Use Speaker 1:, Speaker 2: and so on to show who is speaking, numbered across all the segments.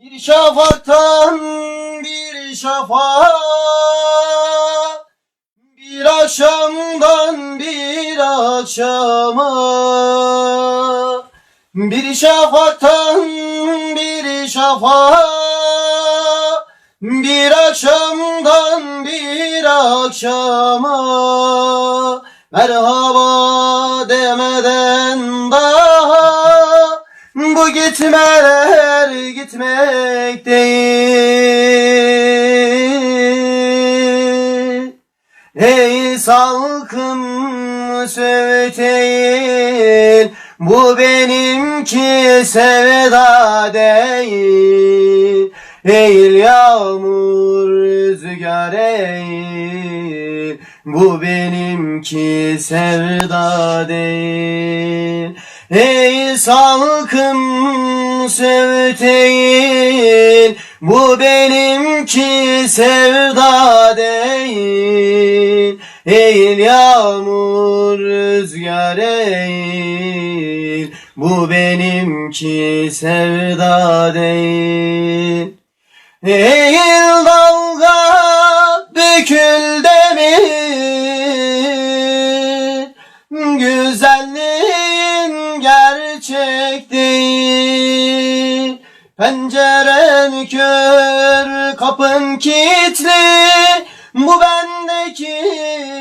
Speaker 1: Bir şafaktan bir şafağa Bir akşamdan bir akşama. Bir şafaktan bir şafağa Bir akşamdan bir akşama. Merhaba gitmeler gitmek değil. Ey salkım söğüteyin Bu benimki sevda değil. Eğil yağmur rüzgar eğil. Bu benimki sevda değil Ey salkım söğüteyin Bu benimki sevda değil. Eğil yağmur rüzgar eğil Bu benimki sevda değil. Eğil dalga dökül demir gerçek değil. Penceren kör kapın kilitli. Bu bendeki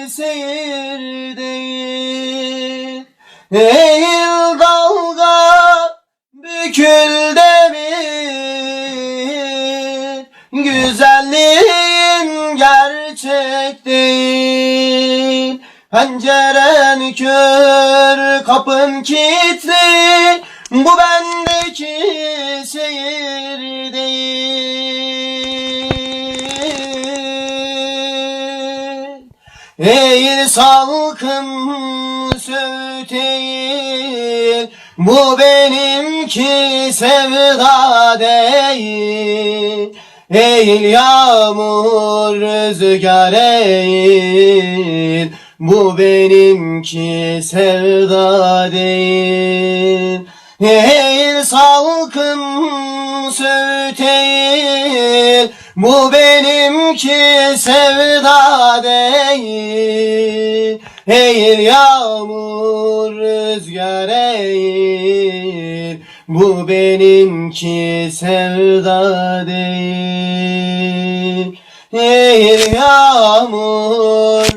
Speaker 1: seyir değil. Eğil dalga bükül demir. Güzelliğin gerçek değil Penceren kör kapın kilitli. Bu bendeki seyir değil. Eğil salkım söğüt Bu benimki sevda değil. Eğil yağmur rüzgar eğil Bu benimki sevda değil. Eğil salkım söğüt eğil Bu benimki sevda değil. Eğil yağmur rüzgar eğil. Bu benimki sevda değil. Eğil yağmur